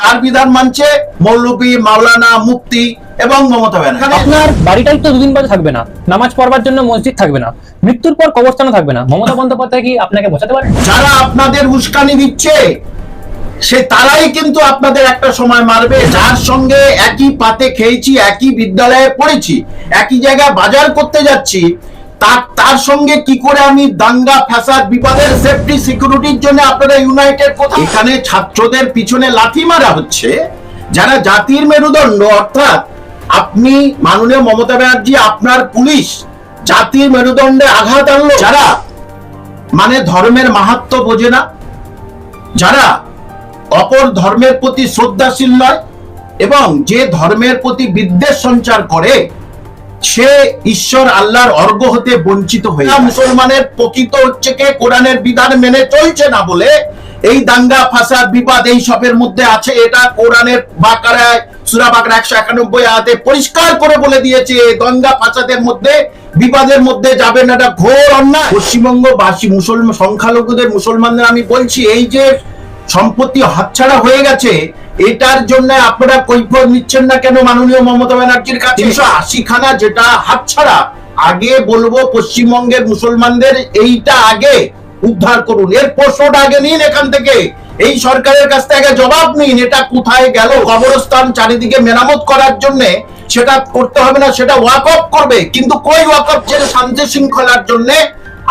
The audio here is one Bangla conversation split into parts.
কার বিধান মানছে? মৌলবী মাওলানা মুফতি এবং মমতা ব্যানার্জি। আপনার বাড়িটাই তো দুদিন বাদে থাকবে না। নামাজ পড়বার জন্য মসজিদ থাকবে না। মৃত্যুর পর কবরস্থানও থাকবে না। মমতা বন্দ্যোপাধ্যায় কি আপনাকে বোঝাতে পারে? যারা আপনাদের উস্কানি দিচ্ছে সে তারাই কিন্তু আপনাদের একটা সময় মারবে। যার সঙ্গে একই পাতে খেয়েছি একই বিদ্যালয়ে পড়েছি একই জায়গায় বাজার করতে যাচ্ছি তার তার সঙ্গে কি করে আমি দাঙ্গা, ফ্যাসাদ, বিপদের সেফটি সিকিউরিটির জন্য আপনারা ইউনাইটেড কোথায় এখানে ছাত্রদের পিছনে লাথি মারা হচ্ছে, যারা জাতির মেরুদণ্ড, অর্থাৎ আপনি মাননীয় মমতা ব্যানার্জি, আপনার পুলিশ জাতির মেরুদণ্ডে আঘাত আনলো। যারা মানে ধর্মের মাহাত্ম বোঝে না, যারা অপর ধর্মের প্রতি শ্রদ্ধাশীল নয়, এবং যে ধর্মের প্রতি বিদ্বেষ সঞ্চার করে সে ঈশ্বর আল্লাহর অর্ঘ হতে বঞ্চিত হয়ে মুসলমানের প্রকৃত হচ্ছে কে কোরআনের বিধান মেনে চলছে না বলে এই দাঙ্গা, ফাসাদ, বিবাদ এই সবের মধ্যে আছে। এটা কোরআনের বাকারায়, সুরা একশো একানব্বই পরিষ্কার করে বলে দিয়েছে দাঙ্গা, ফাসাদের মধ্যে, বিবাদের মধ্যে যাবে না, এটা ঘোর অন্যায়। মুসলমান, সংখ্যালঘুদের, মুসলমানদের আমি বলছি, এই যে সম্পত্তি হাতছাড়া হয়ে গেছে এটার জন্য আপনারা কৈফত নিচ্ছেন না কেন মাননীয় মমতা ব্যানার্জির কাছে? তিনশো আশি খানা যেটা হাতছাড়া, আগে বলব পশ্চিমবঙ্গের মুসলমানদের এইটা আগে উদ্ধার করুন। এর প্রশ্নটা আগে নিন এখান থেকে। এই সরকারের কাছ থেকে জবাব নিন, এটা কোথায় গেল? কবরস্থান চারিদিকে মেরামত করার জন্য সেটা করতে হবে না, সেটা ওয়াক অফ করবে। কিন্তু কই ওয়াক অফ শান্তি শৃঙ্খলার জন্য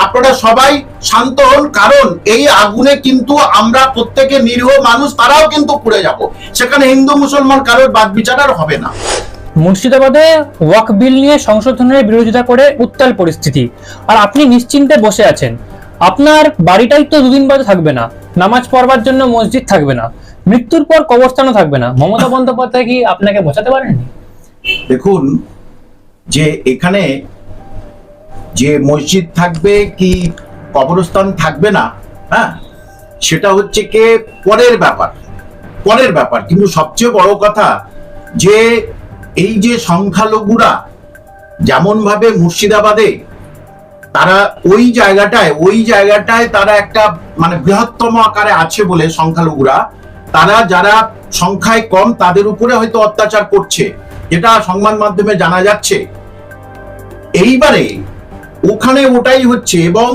আপনারা সবাই শান্ত হন কারণ এই আগুনে কিন্তু আমরা প্রত্যেকে নিরীহ মানুষ তারাও কিন্তু পুড়ে যাব। সেখানে হিন্দু মুসলমান কারোর বাদ বিচার আর হবে না। মুর্শিদাবাদে ওয়াক বিল নিয়ে সংশোধনের বিরোধিতা করে উত্তাল পরিস্থিতি। আর আপনি নিশ্চিন্তে বসে আছেন। আপনার বাড়িটাই তো দুদিন বাদে থাকবে না। নামাজ পড়বার জন্য মসজিদ থাকবে না। মৃত্যুর পর কবরস্থানও থাকবে না। মমতা বন্দ্যোপাধ্যায় কি আপনাকে বোঝাতে পারেননি? দেখুন যে এখানে যে মসজিদ থাকবে কি কবরস্থান থাকবে না হ্যাঁ? সেটা হচ্ছে কে? পরের ব্যাপার। পরের ব্যাপার। কিন্তু সবচেয়ে বড় কথা যে এই যে সংখ্যালঘুরা যেমন ভাবে মুর্শিদাবাদে তারা ওই জায়গাটায় ওই জায়গাটায় তারা একটা মানে বৃহত্তম আকারে আছে বলে সংখ্যালঘুরা, তারা যারা সংখ্যায় কম তাদের উপরে হয়তো অত্যাচার করছে। যেটা সংবাদ মাধ্যমে জানা যাচ্ছে। এইবারে ওখানে ওটাই হচ্ছে এবং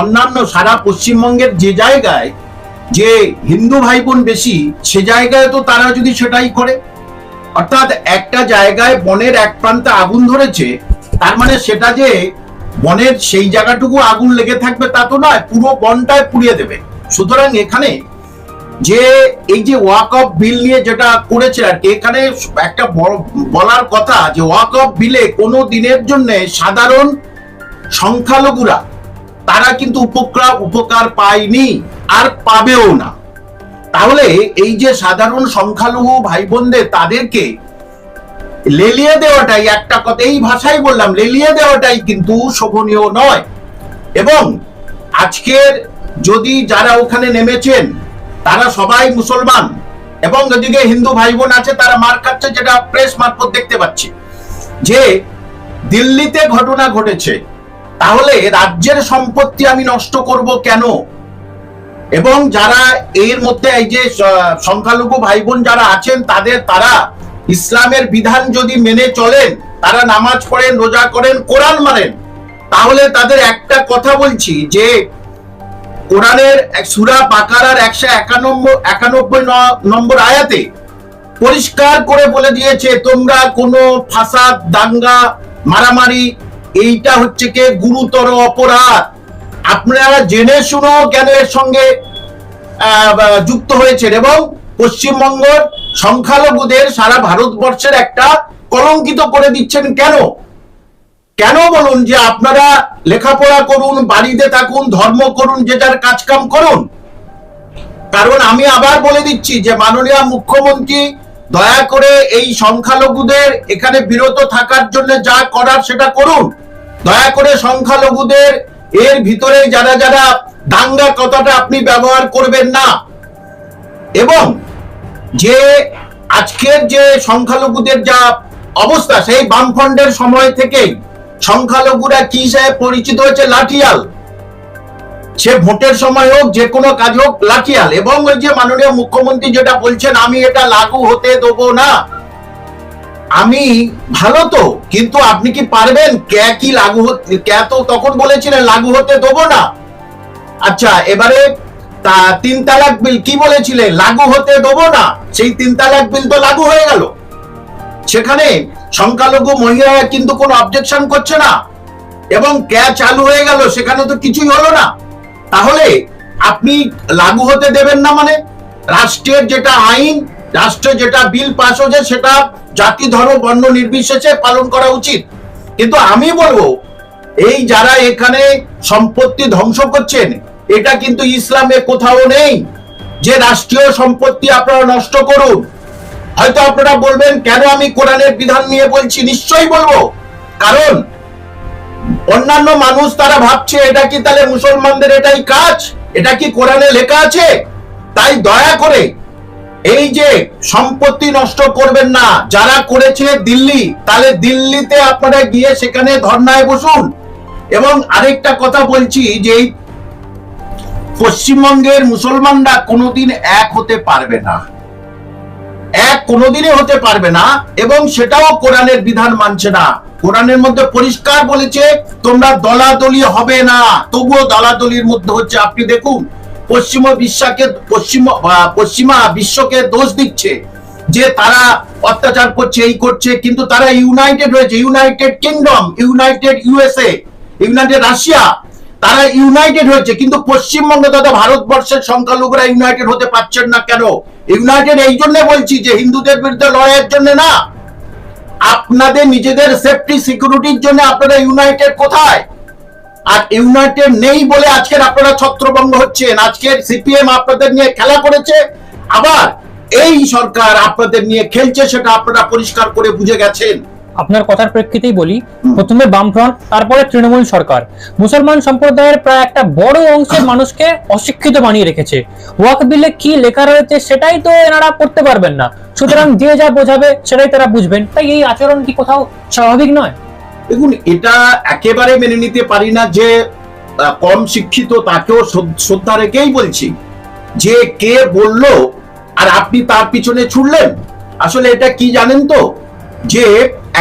অন্যান্য সারা পশ্চিমবঙ্গের যে জায়গায় যে হিন্দু ভাই বোন বেশি, সে জায়গায় তো তারা যদি সেটাই করে। অর্থাৎ একটা জায়গায় বনের এক প্রান্তে আগুন ধরেছে, তার মানে সেটা যে বনের সেই জায়গাটুকু আগুন লেগে থাকবে তা তো নয়, পুরো বনটায় পুড়িয়ে দেবে। সুতরাং এখানে যে এই যে ওয়াক অফ বিল নিয়ে যেটা করেছে আর এখানে একটা বলার কথা যে ওয়াক অফ বিলে কোনো দিনের জন্য সাধারণ সংখ্যালঘুরা, তারা কিন্তু উপকার উপকার পায়নি আর পাবেও না। তাহলে এই যে সাধারণ সংখ্যালঘু ভাই বোনদের তাদেরকে লেলিয়ে দেওয়াটাই একটা কথা, এই ভাষাই বললাম, লেলিয়ে দেওয়াটাই কিন্তু শোভনীয় নয়। এবং আজকের যদি যারা ওখানে নেমেছেন, তারা সবাই মুসলমান, এবং ওদিকে হিন্দু ভাই বোন আছে, তারা মার খাচ্ছে, যেটা প্রেস মারফত দেখতে পাচ্ছি। যে দিল্লিতে ঘটনা ঘটেছে তাহলে রাজ্যের সম্পত্তি আমি নষ্ট করব কেন? এবং যারা এর মধ্যে এই যে সংখ্যালঘু ভাই বোন যারা আছেন, তাদের তারা ইসলামের বিধান যদি মেনে চলেন, তারা নামাজ পড়েন, রোজা করেন, কোরআন মানেন, তাহলে তাদের একটা কথা বলছি যে, কোরআনের সুরা বাকারার একশো একানব্বই একানব্বই নম্বর আয়াতে পরিষ্কার করে বলে দিয়েছে, তোমরা কোনো ফাসাদ, দাঙ্গা, মারামারি এইটা হচ্ছে কে? গুরুতর অপরাধ। আপনারা জেনে শুনো এর সঙ্গে যুক্ত হয়েছেন এবং পশ্চিমবঙ্গের সংখ্যালঘুদের সারা ভারতবর্ষের একটা কলঙ্কিত করে দিচ্ছেন কেন? কেন বলুন যে আপনারা লেখাপড়া করুন, বাড়িতে থাকুন, ধর্ম করুন, যে যার কাজকাম করুন? কারণ আমি আবার বলে দিচ্ছি যে মাননীয় মুখ্যমন্ত্রী, দয়া করে এই সংখ্যালঘুদের এখানে বিরত থাকার জন্য যা করার সেটা করুন। দয়া করে সংখ্যালঘুদের এর ভিতরে যারা যারা দাঙ্গা কথাটা আপনি ব্যবহার করবেন না। এবং যে আজকের যে সংখ্যালঘুদের যা অবস্থা, সেই বামফ্রন্টের সময় থেকেই সংখ্যালঘুরা কি হিসাবে পরিচিত হয়েছে? লাঠিয়াল। সে ভোটের সময় হোক, যে কোনো কাজ হোক, লাঠিয়াল। এবং ওই যে মাননীয় মুখ্যমন্ত্রী যেটা বলছেন, আমি এটা লাগু হতে দেবো না। আমি ভালো তো, কিন্তু আপনি কি পারবেন? কে কি লাগু হতে কে তো তখন বলেছিলেন, লাগু হতে দেবো না। আচ্ছা এবারে তা তিন তালাক বিল কি বলেছিলেন লাগু হতে দেবো না। সেই তিন তালাক বিল তো লাগু হয়ে গেল। সেখানে সংখ্যালঘু মহিলারা কিন্তু কোনো অবজেকশন করছে না। এবং ক্যা চালু হয়ে গেল, সেখানে তো কিছুই হলো না। তাহলে আপনি লাগু হতে দেবেন না মানে? রাষ্ট্রের যেটা আইন রাষ্ট্রে যেটা বিল পাস হয়েছে, সেটা জাতি, ধর্ম, বর্ণ নির্বিশেষে পালন করা উচিত। কিন্তু আমি বলব, এই যারা এখানে সম্পত্তি ধ্বংস করছেন, এটা কিন্তু ইসলামে কোথাও নেই। যে রাষ্ট্রীয় সম্পত্তি আপনারা নষ্ট করুন। হয়তো আপনারা বলবেন, কেন আমি কোরআনের বিধান নিয়ে বলছি? নিশ্চয়ই বলব। কারণ, অন্যান্য মানুষ তারা ভাবছে, এটা কি তাহলে মুসলমানদের এটাই কাজ? এটা কি কোরআনে লেখা আছে? তাই দয়া করে এই যে সম্পত্তি নষ্ট করবেন না, যারা করেছে দিল্লি, তাহলে দিল্লিতে আপনারা গিয়ে সেখানে ধর্নায় বসুন। এবং আরেকটা কথা বলছি যে, পশ্চিমবঙ্গের মুসলমানরা কোনোদিন এক হতে পারবে না। এক কোনোদিনই হতে পারবে না, এবং সেটাও কোরআনের বিধান মানছে না। কোরআনের মধ্যে পরিষ্কার বলেছে, তোমরা দলাদলি হবে না, তবুও দলাদলির মধ্যে হচ্ছে, আপনি দেখুন পশ্চিম বিশ্বাকে, পশ্চিম পশ্চিমা বিশ্বকে দোষ দিচ্ছে যে তারা অত্যাচার করছে, এই করছে, কিন্তু তারা ইউনাইটেড হয়েছে United Kingdom, united USA, united Russia, তারা ইউনাইটেড হয়েছে, কিন্তু পশ্চিমবঙ্গ তথা ভারতবর্ষের সংখ্যালঘুরা ইউনাইটেড হতে পারছেন না কেন? ইউনাইটেড এই জন্য বলছি যে হিন্দুদের বিরুদ্ধে লড়াইয়ের জন্য না। আপনাদের নিজেদের সেফটি সিকিউরিটির জন্য আপনারা ইউনাইটেড কোথায়? আর ইউনাইটেড নেই বলে আজকের আপনারা ছত্রভঙ্গ হচ্ছেন। আজকের সিপিএম আপনাদের নিয়ে খেলা করেছে। আবার এই সরকার আপনাদের নিয়ে খেলছে সেটা আপনারা পরিষ্কার করে বুঝে গেছেন। আপনার কথার প্রেক্ষিতেই বলি প্রথমে বামফ্রন্ট তারপরে তৃণমূল সরকার। মুসলমান সম্প্রদায়ের প্রায় একটা বড় অংশের মানুষকে অশিক্ষিত বানিয়ে রেখেছে। ওয়াক বিলে কি লেখা রয়েছে সেটাই তো এনারা পড়তে পারবেন না। সুতরাং যে যা বোঝাবে সেটাই তারা বুঝবেন। তাই এই আচরণ কি কোথাও স্বাভাবিক নয়? দেখুন, এটা একেবারে মেনে নিতে পারি না যে কম শিক্ষিত তাকেও শ্রদ্ধা রেখেই বলছি। যে কে বলল আর আপনি তার পিছনে ছুটলেন, আসলে এটা কি জানেন তো? যে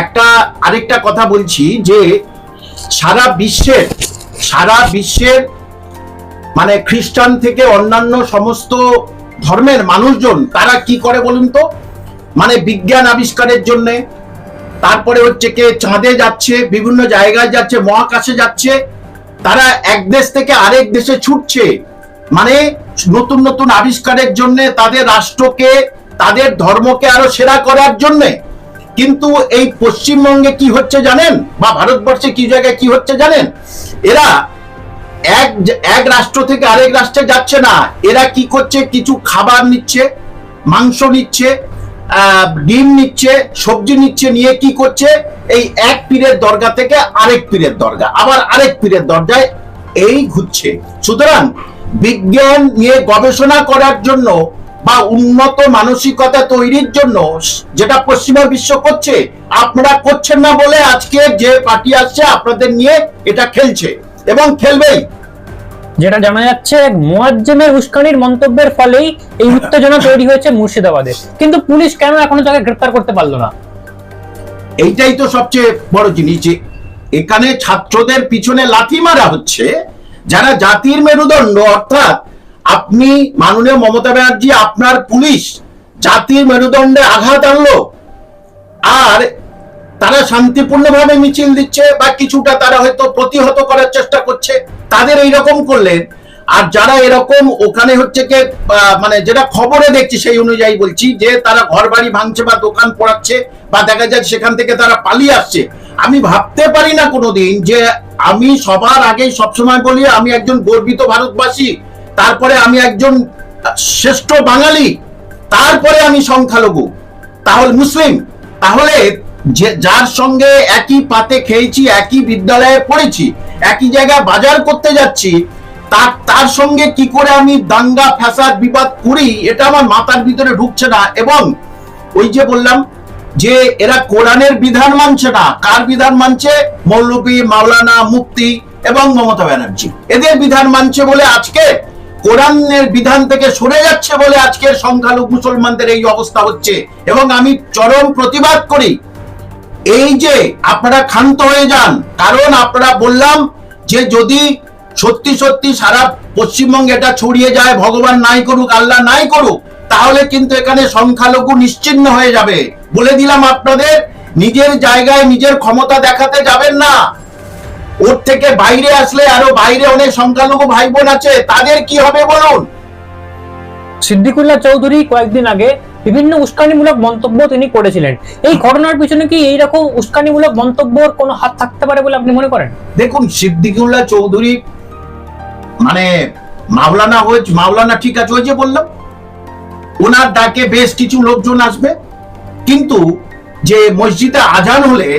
একটা, আরেকটা কথা বলছি যে, সারা বিশ্বের সারা বিশ্বের মানে খ্রিস্টান থেকে অন্যান্য সমস্ত ধর্মের মানুষজন তারা কি করে বলুন তো? মানে বিজ্ঞান আবিষ্কারের জন্যে তারপরে হচ্ছে কে চাঁদে যাচ্ছে, বিভিন্ন জায়গায় যাচ্ছে, মহাকাশে যাচ্ছে, তারা এক দেশ থেকে আরেক দেশে ছুটছে। মানে নতুন নতুন আবিষ্কারের জন্য তাদের রাষ্ট্রকে, তাদের ধর্মকে আরও সেরা করার জন্য। কিন্তু এই পশ্চিমবঙ্গে কি হচ্ছে জানেন? বা ভারতবর্ষে কি জায়গায় কি হচ্ছে জানেন? এরা এক এক রাষ্ট্র থেকে আরেক রাষ্ট্রে যাচ্ছে না। এরা কি করছে? কিছু খাবার নিচ্ছে, মাংস নিচ্ছে ডিম নিচ্ছে, সবজি নিচ্ছে, নিয়ে কি করছে? এই এক পীরের দরগা থেকে আরেক পীরের দরগা, আবার আরেক পীরের দরজায় এই ঘুরছে। সুতরাং বিজ্ঞান নিয়ে গবেষণা করার জন্য বা উন্নত মানসিকতা তৈরির জন্য যেটা পশ্চিমা বিশ্ব করছে, আপনারা করছেন না বলে আজকে যে পার্টি আসছে, আপনাদের নিয়ে এটা খেলছে। এবং খেলবেই। যেটা জানা যাচ্ছে মোয়াজ্জেমের উস্কানির মন্তব্যের ফলেই এই উত্তেজনা তৈরি হয়েছে মুর্শিদাবাদে। কিন্তু পুলিশ কেন এখনও তাকে গ্রেপ্তার করতে পারল না? এইটাই তো সবচেয়ে বড় জিনিস যে এখানে ছাত্রদের পিছনে লাথি মারা হচ্ছে, যারা জাতির মেরুদণ্ড, অর্থাৎ আপনি মাননীয় মমতা ব্যানার্জি, আপনার পুলিশ জাতির মেরুদণ্ডে আঘাত আনলো, আর তারা শান্তিপূর্ণভাবে মিছিল দিচ্ছে বা কিছুটা তারা হয়তো প্রতিহত করার চেষ্টা করছে তাদের এইরকম করলেন আর যারা এরকম ওখানে হচ্ছে কে মানে যেটা খবরে দেখছি সেই অনুযায়ী বলছি যে তারা ঘর বাড়ি ভাঙছে বা দোকান পড়াচ্ছে বা দেখা যায় সেখান থেকে তারা পালিয়ে আসছে। আমি ভাবতে পারি না কোনোদিন যে আমি সবার আগে সবসময় বলি, আমি একজন গর্বিত ভারতবাসী, তারপরে আমি একজন শ্রেষ্ঠ বাঙালি, তারপরে আমি সংখ্যালঘু, তাহলে মুসলিম। তাহলে যে, যার সঙ্গে একই পাতে খেয়েছি, একই বিদ্যালয়ে পড়েছি একই জায়গায় বাজার করতে যাচ্ছি, তার তার সঙ্গে কি করে আমি দাঙ্গা, ফ্যাসাদ, বিবাদ করি, এটা আমার মাথার ভিতরে ঢুকছে না। এবং ওই যে বললাম যে এরা কোরআনের বিধান মানছে না, কার বিধান মানছে? মৌলবী মাওলানা মুক্তি এবং মমতা ব্যানার্জি। এদের বিধান মানছে বলে আজকে কোরআনের বিধান থেকে সরে যাচ্ছে বলে আজকের সংখ্যালঘু মুসলমানদের এই অবস্থা হচ্ছে। এবং আমি চরম প্রতিবাদ করি। এই যে আপনারা ক্ষান্ত হয়ে যান, কারণ আপনারা বললাম যে যদি সত্যি সত্যি সারা পশ্চিমবঙ্গে এটা ছড়িয়ে যায়, ভগবান নাই করুক, আল্লাহ নাই করুক, তাহলে কিন্তু এখানে সংখ্যালঘু নিশ্চিহ্ন হয়ে যাবে। বলে দিলাম আপনাদের, নিজের জায়গায় নিজের ক্ষমতা দেখাতে যাবেন না। ওর থেকে বাইরে আসলে আরও বাইরে অনেক সংখ্যালঘু ভাই বোন আছে, তাদের কি হবে বলুন? সিদ্দিকুল্লাহ চৌধুরী কয়েকদিন আগে বিভিন্ন উস্কানিমূলক মন্তব্য তিনি করেছিলেন। এই ঘটনার পিছনে কি এইরকম উস্কানিমূলক মন্তব্যর কোনো হাত থাকতে পারে বলে আপনি মনে করেন? দেখুন, সিদ্দিকুল্লাহ চৌধুরী মানে মাওলানা হয়েছে মাওলানা ঠিক আছে, ওই যে বললাম, ওনার ডাকে বেশ কিছু লোকজন আসবে, কিন্তু যে মসজিদে আজান হলে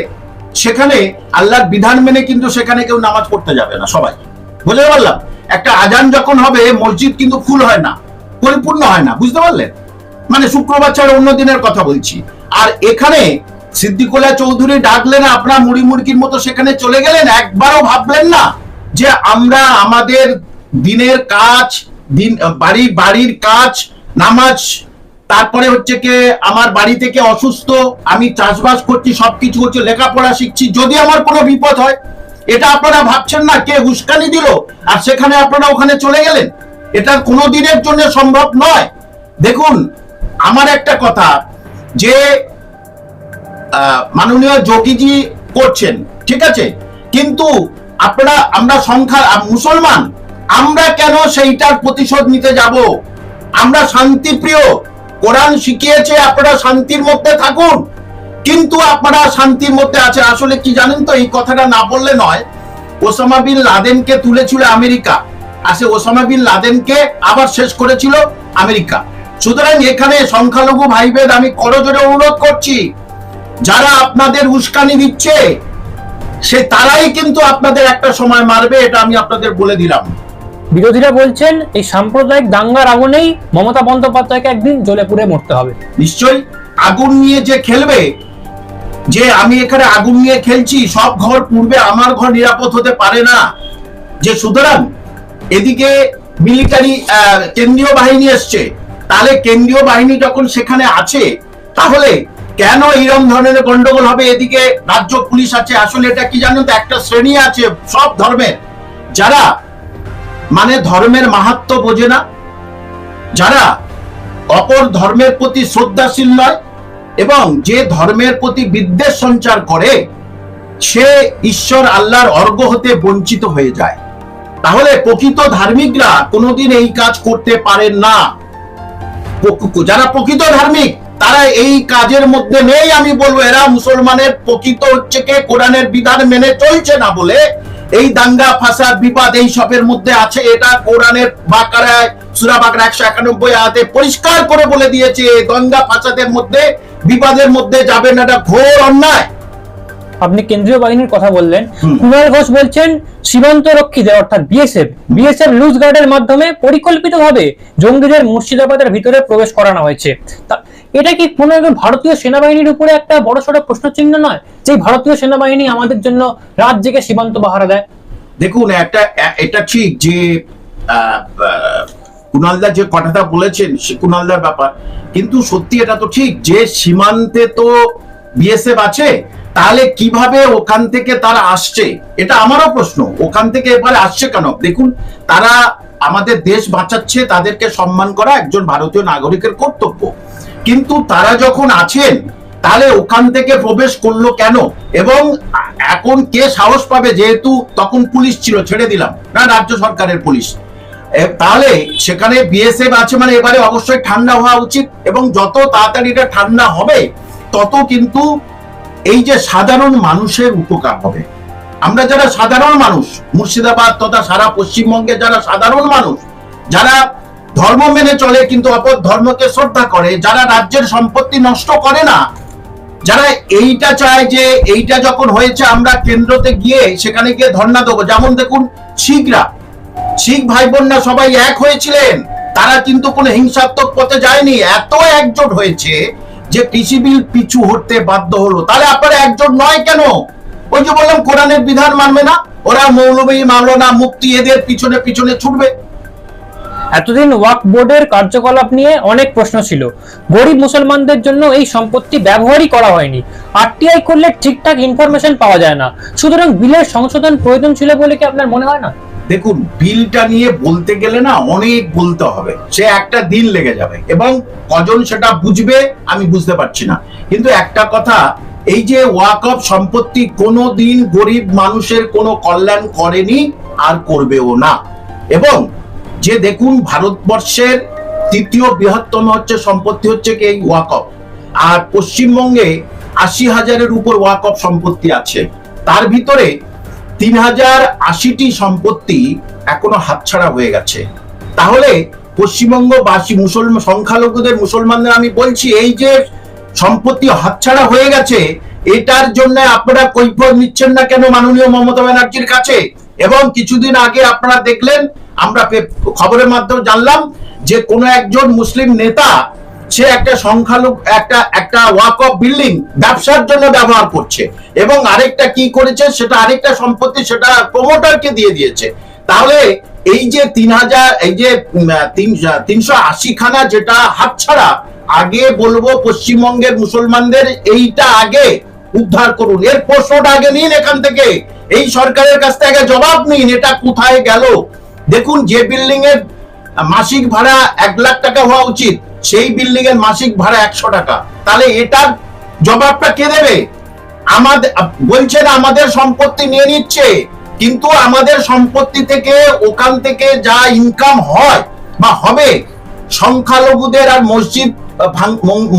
সেখানে আল্লাহর বিধান মেনে কিন্তু সেখানে কেউ নামাজ পড়তে যাবে না সবাই। বুঝতে পারলাম? একটা আজান যখন হবে, মসজিদ কিন্তু ফুল হয় না, পরিপূর্ণ হয় না, বুঝতে পারলেন? মানে শুক্রবার ছাড়া অন্য দিনের কথা বলছি। আর এখানে সিদ্দিকুল্লাহ চৌধুরী ডাকলেন, আপনার মুড়ি মুড়কির মতো সেখানে চলে গেলেন, একবারও ভাবলেন না যে আমরা আমাদের দিনের কাজ, দিন, বাড়ি, বাড়ির কাজ, নামাজ, তারপরে হচ্ছে কি আমার বাড়ি থেকে অসুস্থ, আমি চাষবাস করছি, সবকিছু করছি, লেখাপড়া শিখছি, যদি আমার কোনো বিপদ হয়, এটা আপনারা ভাবছেন না, কে হুস্কানি দিল? আর সেখানে আপনারা ওখানে চলে গেলেন? এটা কোনো দিনের জন্য সম্ভব নয়। দেখুন আমার একটা কথা, যে মাননীয় যোগীজি করছেন, ঠিক আছে? কিন্তু আপনারা, আমরা সংখ্যা মুসলমান, আমরা কেন সেইটার প্রতিশোধ নিতে যাব? আমরা শান্তিপ্রিয়, কোরআন শিখিয়েছে, আপনারা শান্তির মধ্যে থাকুন। কিন্তু আপনারা শান্তির মধ্যে আছে, আসলে কি জানেন তো, এই কথাটা না বললে নয়, ওসামা বিন লাদেনকে তুলেছিল আমেরিকা। আসে, ওসামা বিন লাদেনকে আবার শেষ করেছিল আমেরিকা। সুতরাং এখানে সংখ্যালঘু ভাইদের আমি করজোরে অনুরোধ করছি। যারা আপনাদের উস্কানি দিচ্ছে সে তারাই কিন্তু আপনাদের একটা সময় মারবে এটা আমি আপনাদের বলে দিলাম। বিরোধীরা বলছেন এই সাম্প্রদায়িক দাঙ্গার আগুনেই মমতা বন্দ্যোপাধ্যায়কে একদিন জ্বলে পুড়ে মরতে হবে। নিশ্চয়ই আগুন নিয়ে যে খেলবে যে আমি এখানে আগুন নিয়ে খেলছি সব ঘর পূর্বে আমার ঘর নিরাপদ হতে পারে না। যে সুতরাং এদিকে মিলিটারি কেন্দ্রীয় বাহিনী এসছে তাহলে কেন্দ্রীয় বাহিনী যখন সেখানে আছে, তাহলে কেন এইরকম ধরনের গন্ডগোল হবে? এদিকে রাজ্য পুলিশ আছে, আসলে এটা কি জানেন তো? একটা শ্রেণি আছে, সব ধর্মের। যারা মানে ধর্মের মাহাত্ম বোঝে না, যারা অপর ধর্মের প্রতি শ্রদ্ধাশীল নয়, এবং যে ধর্মের প্রতি বিদ্বেষ সঞ্চার করে, সে ঈশ্বর আল্লাহর অর্ঘ হতে বঞ্চিত হয়ে যায়। তাহলে প্রকৃত ধার্মিকরা কোনোদিন এই কাজ করতে পারেন না। যারা প্রকৃত ধার্মিক, তারা এই কাজের মধ্যে নেই, আমি বলব, এরা মুসলমানের প্রকৃত হচ্ছে কে? কোরআনের বিধান মেনে চলছে না বলে এই দাঙ্গা, ফাসাদ, বিবাদ এই সবের মধ্যে আছে। এটা কোরআনের বাকারায়, সুরা বাকরা একশো একানব্বই আয়াতে পরিষ্কার করে বলে দিয়েছে দাঙ্গা, ফাসাদের মধ্যে, বিবাদের মধ্যে যাবেন না, এটা ঘোর অন্যায়। আপনি কেন্দ্রীয় বাহিনীর কথা বললেন। কুণাল ঘোষ বলছেন সীমান্ত রক্ষীদের অর্থাৎ বিএসএফ বিএসএফ লুজ গার্ডের মাধ্যমে পরিকল্পিতভাবে জঙ্গিদের মুর্শিদাবাদের ভিতরে প্রবেশ করানো হয়েছে। এটা কি কোনো একজন ভারতীয় সেনাবাহিনীর উপরে একটা বড় সড়ো প্রশ্নচিহ্ন নয় যে ভারতীয় সেনাবাহিনী আমাদের জন্য রাত জেগে সীমান্ত পাহারা দেয়? দেখুন একটা এটা ঠিক যে কুণালদা যে কথাটা বলেছেন সে কুণালদার ব্যাপার। কিন্তু সত্যি এটা তো ঠিক যে সীমান্তে তো বিএসএফ আছে, তাহলে কীভাবে ওখান থেকে তারা আসছে? এটা আমারও প্রশ্ন। ওখান থেকে এবারে আসছে কেন? দেখুন, তারা আমাদের দেশ বাঁচাচ্ছে, তাদেরকে সম্মান করা একজন ভারতীয় নাগরিকের কর্তব্য। কিন্তু তারা যখন আছেন, তাহলে ওখান থেকে প্রবেশ করল কেন? এবং এখন কে সাহস পাবে? যেহেতু তখন পুলিশ ছিল, ছেড়ে দিলাম, না, রাজ্য সরকারের পুলিশ। তাহলে সেখানে বিএসএফ আছে মানে এবারে অবশ্যই ঠান্ডা হওয়া উচিত, এবং যত তাড়াতাড়ি এটা ঠান্ডা হবে তত কিন্তু এই যে সাধারণ মানুষের উপকার হবে। আমরা যারা সাধারণ মানুষ, মুর্শিদাবাদ তথা সারা পশ্চিমবঙ্গে যারা সাধারণ মানুষ, যারা ধর্ম মেনে চলে কিন্তু অপর ধর্মকে শ্রদ্ধা করে, যারা রাজ্যের সম্পত্তি নষ্ট করে না, যারা এইটা চায় যে এইটা যখন হয়েছে আমরা কেন্দ্রতে গিয়ে সেখানে গিয়ে ধর্ণা দেবো। যেমন দেখুন, শিখরা। শিখ ভাই বোনরা সবাই এক হয়েছিলেন, তারা কিন্তু কোনো হিংসাত্মক পথে যায়নি। এত একজোট হয়েছে যে কৃষি বিল পিছু হতে বাধ্য হলো। তাহলে আপনারা একজোট নয় কেন? ওই যে বললাম, কোরআনের বিধান মানবে না। ওরা মৌলবী মাওলানা মুক্তি এদের পিছনে পিছনে ছুটবে। এতদিন ওয়াক বোর্ডের কার্যকলাপ নিয়ে অনেক প্রশ্ন ছিল। গরিব মুসলমানদের জন্য এই সম্পত্তি ব্যবহারই করা হয়নি। আরটিআই করলে ঠিকঠাক ইনফরমেশন পাওয়া যায় না। সুতরাং বিলের সংশোধন প্রয়োজন ছিল বলে কি আপনার মনে হয় না? দেখুন, বিলটা নিয়ে বলতে গেলে না অনেক বলতে হবে। সে একটা দিন লেগে যাবে এবং কজন সেটা বুঝবে আমি বুঝতে পারছি না। কিন্তু একটা কথা, এই যে ওয়াক অফ সম্পত্তি কোনো দিন গরিব মানুষের কোনো কল্যাণ করেনি, আর করবেও না। এবং যে দেখুন, ভারতবর্ষের তৃতীয় বৃহত্তম হচ্ছে সম্পত্তি হচ্ছে কি এই ওয়াক অফ। আর পশ্চিমবঙ্গে আশি হাজারের উপর ওয়াক অফ সম্পত্তি আছে। তার ভিতরে তিন হাজার আশিটি সম্পত্তি এখনও হাতছাড়া হয়ে গেছে। তাহলে পশ্চিমবঙ্গবাসী মুসলমান সংখ্যালঘুদের, মুসলমানদের আমি বলছি, এই যে সম্পত্তি হাতছাড়া হয়ে গেছে, এটার জন্য আপনারা কৈফত নিচ্ছেন না কেন মাননীয় মমতা ব্যানার্জির কাছে? এবং কিছুদিন আগে আপনারা দেখলেন, আমরা খবরের মাধ্যমে জানলাম যে কোনো একজন মুসলিম নেতা সে একটা সংখ্যালঘু, একটা একটা ওয়াক অফ বিল্ডিং ব্যবসার জন্য ব্যবহার করছে। এবং আরেকটা কি করেছে? সেটা আরেকটা সম্পত্তি সেটা প্রমোটারকে দিয়ে দিয়েছে। তাহলে এই যে তিন হাজার, এই যে তিনশো আশি খানা যেটা হাতছাড়া, আগে বলব পশ্চিমবঙ্গের মুসলমানদের এইটা আগে উদ্ধার করুন। এর প্রশ্নটা আগে নিন এখান থেকে। এই সরকারের কাছ থেকে জবাব নিন, এটা কোথায় গেল? দেখুন, যে বিল্ডিং এর মাসিক ভাড়া এক লাখ টাকা হওয়া উচিত। সেই বিল্ডিং এর মাসিক ভাড়া একশো টাকা। তাহলে এটার জবাবটা কে দেবে? আমাদের বলছেন আমাদের সম্পত্তি নিয়ে নিচ্ছে, কিন্তু আমাদের সম্পত্তি থেকে ওখান থেকে যা ইনকাম হয় বা হবে, সংখ্যালঘুদের আর মসজিদ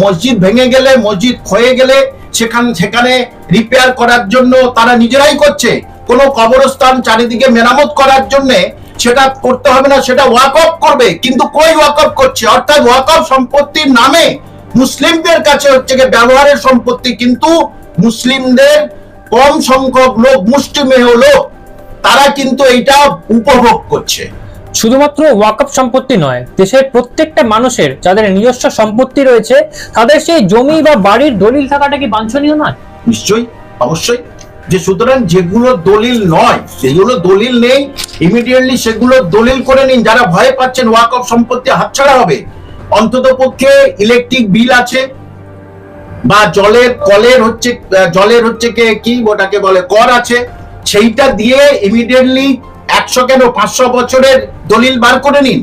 মসজিদ ভেঙে গেলে, মসজিদ ক্ষয়ে গেলে সেখান, সেখানে রিপেয়ার করার জন্য তারা নিজেরাই করছে। কোনো কবরস্থান চারিদিকে মেরামত করার জন্য সেটা করতে হবে না সেটা ওয়াক অফ করবে। কিন্তু কই ওয়াক অফ করছে? অর্থাৎ ওয়াক অফ সম্পত্তির নামে মুসলিমদের কাছে হচ্ছে গিয়ে ব্যবহারের সম্পত্তি কিন্তু মুসলিমদের কম সংখ্যক লোক মুষ্টিমেয় লোক তারা কিন্তু এইটা উপভোগ করছে। শুধুমাত্র ওয়াকফ সম্পত্তি নয় দেশের প্রত্যেকটা মানুষের যাদের নিজস্ব সম্পত্তি রয়েছে তাদের সেই জমি বা বাড়ির দলিল থাকাটা কি বাঞ্ছনীয় নয়? নিশ্চয়ই অবশ্যই। যে সুতরাং যেগুলো দলিল নয় সেগুলো দলিল নেই ইমিডিয়েটলি সেগুলো দলিল করে নিন। যারা ভয় পাচ্ছেন ওয়াক অফ সম্পত্তি হাতছাড়া হবে, অন্তত পক্ষে ইলেকট্রিক বিল আছে, বা জলের কলের হচ্ছে জলের হচ্ছে কে, কি ওটাকে বলে, কর আছে, সেইটা দিয়ে ইমিডিয়েটলি একশো কেন, পাঁচশো বছরের দলিল বার করে নিন।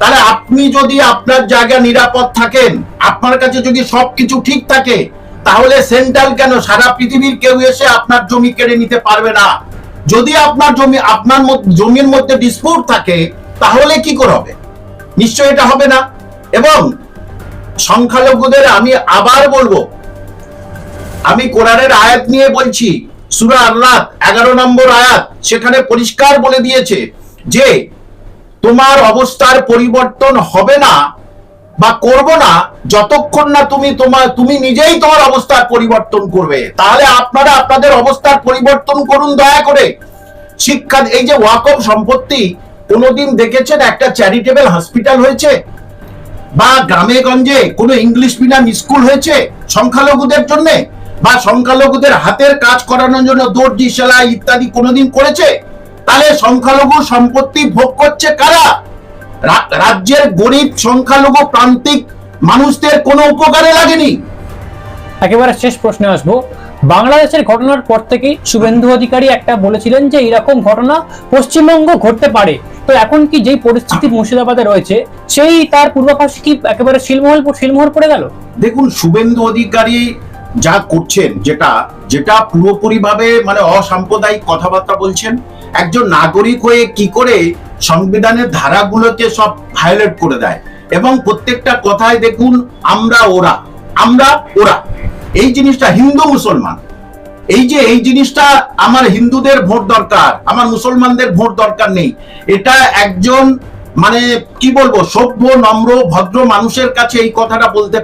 তাহলে আপনি যদি আপনার জায়গা নিরাপদ থাকেন, আপনার কাছে যদি সবকিছু ঠিক থাকে তাহলে সেন্ট্রাল কেন? সারা পৃথিবীর কেউ এসে আপনার জমি কেড়ে নিতে পারবে না। যদি আপনার জমি, আপনার জমির মধ্যে ডিসপুট থাকে, তাহলে কি করে হবে? নিশ্চয় এটা হবে না। এবং সংখ্যালঘুদের আমি আবার বলব, আমি কোরআনের আয়াত নিয়ে বলছি, সুরা আল্লাহ এগারো নম্বর আয়াত, সেখানে পরিষ্কার বলে দিয়েছে যে, তোমার অবস্থার পরিবর্তন হবে না বা করব না, যতক্ষণ না তুমি তোমার, তুমি নিজেই তোমার অবস্থার পরিবর্তন করবে। তাহলে আপনারা আপনাদের অবস্থার পরিবর্তন করুন দয়া করে। শিক্ষা, এই যে ওয়াকফ সম্পত্তি, কোনোদিন দেখেছেন একটা চ্যারিটেবল হসপিটাল হয়েছে? বা গ্রামে গঞ্জে কোনো ইংলিশ মিডিয়াম স্কুল হয়েছে সংখ্যালঘুদের জন্য? বা সংখ্যালঘুদের হাতের কাজ করানোর জন্য দর্জি, সেলাই ইত্যাদি কোনোদিন করেছে? তাহলে সংখ্যালঘু সম্পত্তি ভোগ করছে কারা? রাজ্যের গরিব সংখ্যালঘু প্রান্তিক মানুষদের কোনো উপকারে লাগেনি। একেবারে শেষ প্রশ্নে আসব। বাংলাদেশের ঘটনার পর থেকেই শুভেন্দু অধিকারী একটা বলেছিলেন যে এরকম ঘটনা পশ্চিমবঙ্গ ঘটতে পারে। তো এখন কি যেই পরিস্থিতি মুর্শিদাবাদে রয়েছে সেই তার পূর্বাভাস কি একেবারে শিলমহল শিলমোহর পড়ে গেল? দেখুন শুভেন্দু অধিকারী যা করছেন, যেটা যেটা পুরোপুরি ভাবে মানে অসাম্প্রদায়িক কথাবার্তা বলছেন, একজন নাগরিক হয়ে কি করে সংবিধানের ধারাগুলোকে সব ভায়োলেট করে দেয়। এবং প্রত্যেকটা কথায় দেখুন, আমরা ওরা আমরা ওরা। এই জিনিসটা হিন্দু মুসলমান। এই যে, এই জিনিসটা আমার হিন্দুদের ভোট দরকার, আমার মুসলমানদের ভোট দরকার নেই। এটা একজন মানে কি বলব, সভ্য, নম্র, ভদ্র মানুষের কাছে এই কথাটা বলতে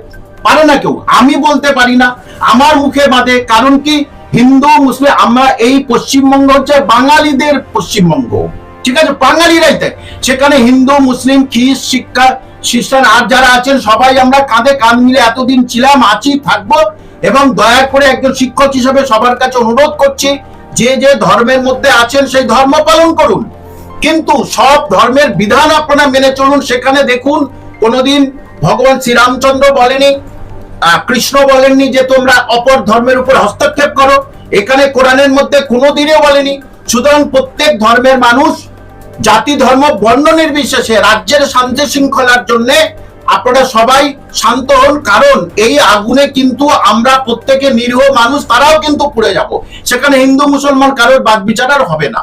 পারে না কেউ। আমি বলতে পারি না। আমার মুখে বাদে কারণ কি? হিন্দু, মুসলিম, আমরা এই পশ্চিমবঙ্গ হচ্ছে বাঙালিদের পশ্চিমবঙ্গ। ঠিক আছে? বাঙালিরাই তাই। সেখানে হিন্দু, মুসলিম, খ্রিস্ট, শিক্ষা, খ্রিস্টান, আর যারা আছেন, সবাই আমরা কাঁধে কাঁধ মিলে এতদিন ছিলাম, আছি, থাকব এবং দয়া করে একজন শিক্ষক হিসেবে সবার কাছে অনুরোধ করছি, যে যে ধর্মের মধ্যে আছেন, সেই ধর্ম পালন করুন। কিন্তু সব ধর্মের বিধান আপনারা মেনে চলুন। সেখানে দেখুন, কোনোদিন ভগবান শ্রীরামচন্দ্র বলেনি কৃষ্ণ বলেননি যে তোমরা অপর ধর্মের উপর হস্তক্ষেপ করো। এখানে কোরআনের মধ্যে কোনোদিনও বলেনি। সুতরাং প্রত্যেক ধর্মের মানুষ, জাতি, ধর্ম, বর্ণ নির্বিশেষে রাজ্যের শান্তি শৃঙ্খলার জন্য আপনারা সবাই শান্ত হন। কারণ এই আগুনে কিন্তু আমরা প্রত্যেকে নিরীহ মানুষ, তারাও কিন্তু পুড়ে যাব। সেখানে হিন্দু, মুসলমান কারোর বাদ বিচার হবে না।